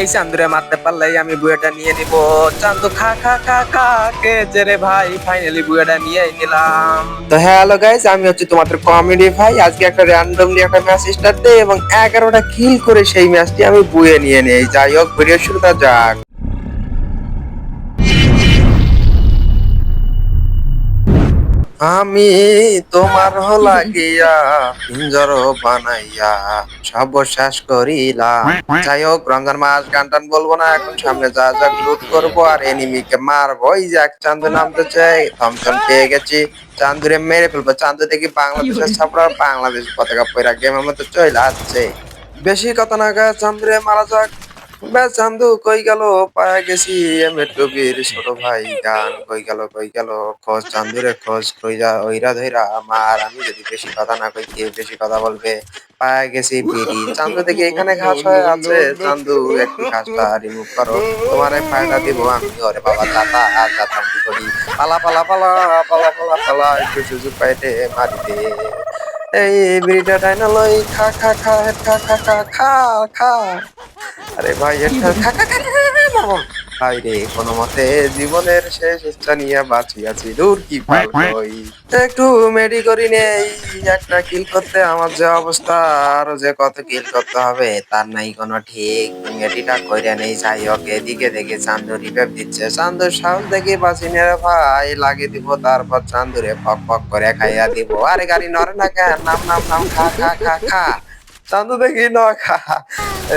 এই চান্দুরে মারতে পারলেই আমি বুয়েটা নিয়ে নিব। চান্দু খা খা খা খা, কে যে রে ভাই? ফাইনালি বুয়েটা নিয়ে নিলাম। তো হ্যালো গাইস আমি হচ্ছে তোমাদের কমেডি ভাই। আজকে একটা র্যান্ডমলি একটা ম্যাচ স্টার্ট দেই এবং এগারোটা কিল করে সেই ম্যাচটি আমি বুয়ে নিয়ে নিই। যাই হোক ভিডিও শুরু করা যাক। আমি তোমার লাগিয়া পিঞ্জর বানাইয়া সব শেষ করিলাম। যাই হোক রমজান মাস গান টান বলব না এখন সামনে যা যা লুট করব আর এনিমিকে মারবো। এই যে এক চান্দু নামতে চাই থমথম পেয়ে গেছি। চান্দুরে মেরে ফেলব। চান্দু দেখি বাংলাদেশের ছাপড়া বাংলাদেশ পতাকা পয়রা গেমের মধ্যে চলে আসছে। বেশি কথা না গা চান্দুরে মারা যাক। বে চান্দু, কই গেল? পায়ে গেছি এমএ টুবির ছোট ভাই গান কই গেল কই গেল? খোঁজ, চান্দুরে খোঁজ, কইরা, ওইরা ধইরা আমার আমি যদি বেশি কথা না কই কে বেশি কথা বলবে? পায়ে গেছি বিড়ি চান্দু দেখি এখানে ঘাস হয়ে আছে। চান্দু, একটু ঘাসটা রিমুভ করো। তোমার ফায়দা দিব আমি, ওরে বাবা, দাতা, আর দাতা করি। পালা পালা পালা পালা পালা পালা, একটু সুযোগ পাইতে মারি দে এই বিড়িটা টাইনা লই, খা খা খা খা খা খা খা খা। আরে ভাই এটা খা, মারবো। ভাই রে কোনো মতে জীবনের শেষ ইচ্ছা নিয়ে বাঁচিয়াছি দূর কি পাই একটু মেডি করি নেই একটা কিল করতে আমার যে অবস্থা আর যে কত কিল করতে হবে তার নাই কোনো ঠিক। মেডিটা কইরা নেই যাই হোক এদিকে দেখে চান্দু রিপেপ দিচ্ছে। চান্দুর সাহস দেখে বাঁচি নেরে ভাই লাগিয়ে দিব তারপর চান্দুরে ফক ফক করে খাইয়া দিব। আরে গাড়ি নরে না কেন? নাম নাম নাম খা খা খা খা। চান্দু দেখি ন খা।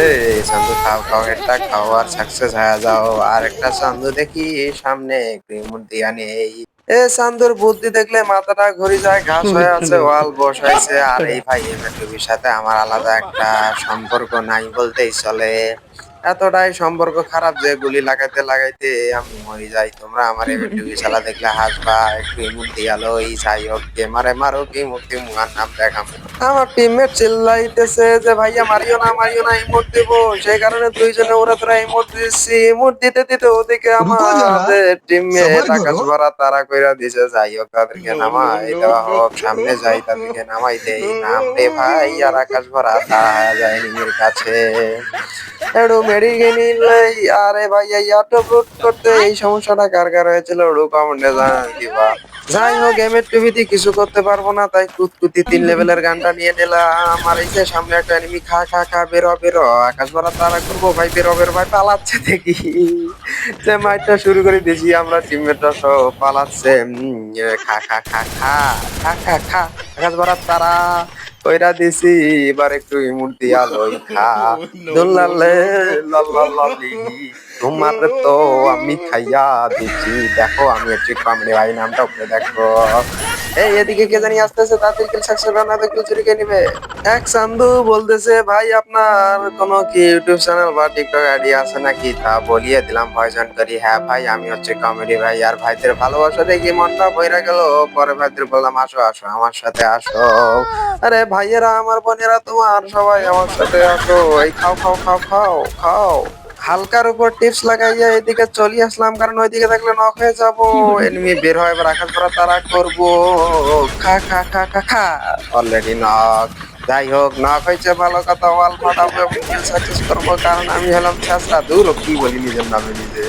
এই চান্দু খাও খাও একটা খাও, আর সাকসেস হয়ে যাও। আর একটা চান্দু দেখি সামনে রিমোট দিয়া নেই। এ, চান্দুর বুদ্ধি দেখলে মাথাটা ঘুরে যায়, ঘাস হয়ে আছে, ওয়াল বসাইছে আর এই ভাই এমএটুবির সাথে আমার আলাদা একটা সম্পর্ক নাই বলতেই চলে। এতটাই সম্পর্ক খারাপ যে গুলি লাগাইতে লাগাইতে আমি মরে যাই। তোমরা আমার এমএটুবি খেলা দেখলে হাসবা একটু ইমুট দিয়ালো এই যাই হোক কে মারে মারো কি মুক্তি মুহার নাম দেখাম। আমার টিমমেট চিল্লাইতেছে যে ভাইয়া মারিও না মারিও না ইমোট দিব সেই কারণে দুইজনে ওরা তোরা ইমোট দিচ্ছি ইমোট দিতে দিতে ওদিকে আমাদের টিমমেট আকাশ ভরা তারা কইরা দিছে যাই হোক তাদেরকে নামাই দেওয়া হোক সামনে যাই তাদেরকে নামাই দেই। নাম রে ভাই আর আকাশ ভরা তারা যায় নিজের কাছে। এডু মেরি নিলেই আরে ভাই, এই অটো করতে এই সমস্যাটা কার কার হয়েছিল? কমেন্টে জানান দিবা। যাই হোক গেমের টিভিতে কিছু করতে পারব না, তাই কুতকুতি তিন লেভেলের গানটা নিয়ে নিলাম। আর এই যে সামনে একটা এনিমি খা খা খা, বেরো বেরো। আকাশ ভরা তারা করব, ভাই, বেরো বেরো, ভাই, পালাচ্ছে দেখি। যে মাইটটা শুরু করে দিয়েছি আমরা টিমমেটরা সব পালাচ্ছে। খা খা খা খা খা খা খা, আকাশ ভরা তারা। কইরা দিছি এবার একটু ইমুট দিয়া লই খা। দুলালে লালালালি তোমার তো আমি খাইয়া দিচ্ছি। দেখো, আমি একটু কমেডি ভাই, নামটা উপরে দেখো। এই, এদিকে কে জানি আসতেছে তাদের কিল সাকসেস না তো চুরি কে নিবে। এক সান্ধু বলতেছে, ভাই, আপনার কোনো কি ইউটিউব চ্যানেল বা টিকটক আইডি আছে নাকি? তা বলিয়ে দিলাম ভয়েস অন করি। হ্যাঁ ভাই, আমি হচ্ছে কমেডি ভাই, আর ভাইদের ভালোবাসা দেখি মনটা বইরা গেল। পরে ভাইদের বললাম, আসো আসো, আমার সাথে আসো। আরে, ভাইয়েরা, আমার বোনেরা তোমার সবাই আমার সাথে আসো। এই খাও খাও খাও খাও খাও। হালকার উপর টিপস লাগাইয়া এদিকে চলি আসলাম, কারণ ওইদিকে দেখলে নক হয়ে যাব। এনিমি বের হয়, এবার আকাশ করা তারা করব। খা খা খা খা খা। অলরেডি নক যাই হোক না হয়েছে ভালো কথা ওয়াল ফাটাবো এবং সাকসেস করব কারণ আমি হলাম ছাত্রা দূর। কি বলি নিজের নামে নিজে?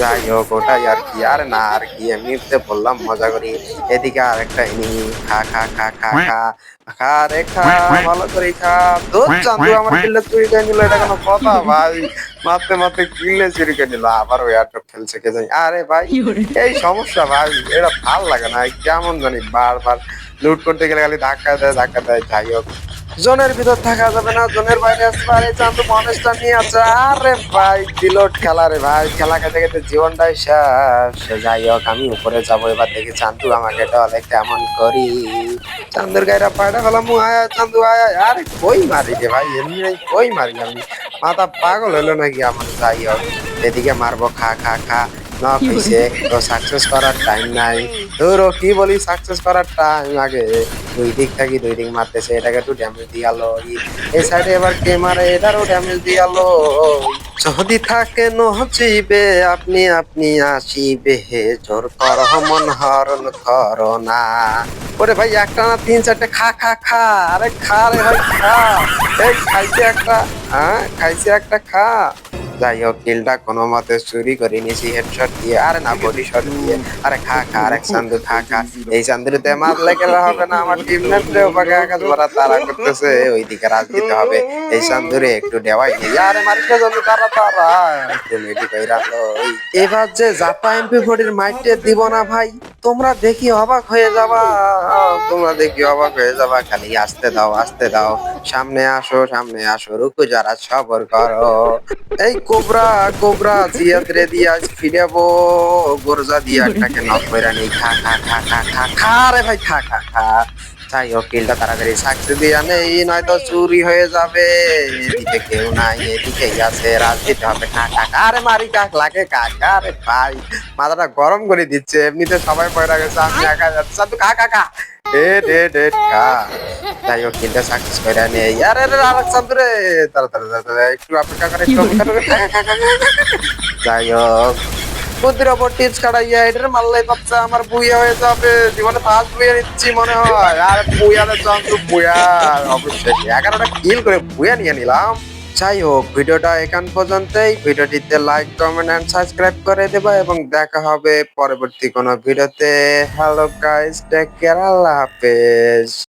যাই হোক ওটাই আর কি আর না আর কি এমনিতে বললাম মজা করি। এদিকে আর একটা এনিমি খা খা খা খা খা খা রে খা ভালো করে খা। তোর চান্দু আমার কিল্লে চুরি করে নিল এটা কোনো কথা ভাই। মারতে মারতে কিল্লে চুরি করে নিল আবার ওই আটক খেলছে কে জানি। আরে ভাই এই সমস্যা ভাই এটা ভালো লাগে না কেমন জানি বারবার লুট করতে গেলে খালি ধাক্কা দেয় ধাক্কা দেয়, যাই হোক। জোনের ভিতর থাকা যাবে না, জোনের বাইরে আসতে পারে চান্দু মনেসটা নিয়ে আছে। আরে ভাই দিল খেলা রে ভাই, খেলা খেতে খেতে জীবনটাই শেষ। যাই হোক, আমি উপরে যাব, এবার দেখি চান্দু আমাকে টলে কেমন করি। চান্দুর গাইরা পায়টা হলাম আয় চান্দু আয়। আরে কই মারি রে ভাই, এমনি কই মারি আমি? মাথা পাগল হলো নাকি আমার? যাই হোক, এদিকে মারবো, খা খা খা। না হইছে তো সাকসেস করার টাইম নাই। ধরো কি বলি সাকসেস করার টাইম আগে দুই দিক থাকি দুই দিক মারতেছে এটাকে একটু ড্যামেজ দিয়ালো এই সাইডে এবার কে মারে এটারও ড্যামেজ দিয়ালো যদি থাকে নচিবে আপনি আপনি আসিবে। জোর কর মন হরণ করো না। ওরে ভাই একটা না তিন চারটে খা খা খা। আরে খা রে ভাই খা। এই খাইছে একটা হ্যাঁ খাইছে একটা খা। যাই হোক কিলটা কোনো মতে চুরি করে নিয়েছি হেডশট দিয়ে আরে না বডি শট দিয়ে। আরে খা খা আরেক চান্দু খা খা। এই চান্দুরিতে মারলে গেলে হবে না আমার টিম নেটরেও বাগা কাজ ভরা তারা করতেছে ওইদিকে রাজ দিতে হবে। এই চান্দুরে একটু দেওয়াই নেই। আরে মারিকে যদি তারা তারা। একটু মেডি কই রাখল এবার যে জাপা এমপি ফোর্টির মাইটে দিব না ভাই তোমরা দেখি অবাক হয়ে যাবা। তোমরা দেখি অবাক হয়ে যাবা খালি আসতে দাও আসতে দাও। সামনে আসো সামনে আসো, রুকু যারা সবর করো। এই কোবরা কোবরা, জিয়াদ রে দিয়া ফিরাবো গোরজা দিয়া একটাকে নক খা খা খা খা খা খা রে ভাই, খা খা খা। চাই হোক কিলটা তাড়াতাড়ি সাকসে দিয়া নেই নয়তো চুরি হয়ে যাবে। এদিকে কেউ নাই এদিকেই আছে রাজ দিতে হবে। খা খা আরে মারি কাক লাগে কাক আরে ভাই মাথাটা গরম করে দিচ্ছে। এমনিতে সবাই পয়রা গেছে আমি একা যাচ্ছি। তো খা খা খা ডে ডে খা যাই হোক কিনতে সাকসেস করে নেই আরে আরে আলেকসান্দ্র রে তাড়াতাড়ি একটু অপেক্ষা করে একটু অপেক্ষা করে। যাই হোক। বুদ্ধির ওপর টিপস কাটাইয়া, এটার মারলে বাচ্চা আমার বুইয়া হয়ে যাবে। জীবনে ফার্স্ট বুইয়া নিচ্ছি মনে হয়। আর বুইয়ারে চন্দ্র বুইয়া, অবশ্যই। এগারোটা কিল করে বুইয়া নিয়ে নিলাম। যাই হোক, ভিডিওটা এখান পর্যন্তই। ভিডিওটিতে লাইক কমেন্ট এন্ড সাবস্ক্রাইব করে দেবা এবং দেখা হবে পরবর্তী কোনো ভিডিওতে। হ্যালো গাইস টেক কেয়ার আল্লাহ হাফেজ।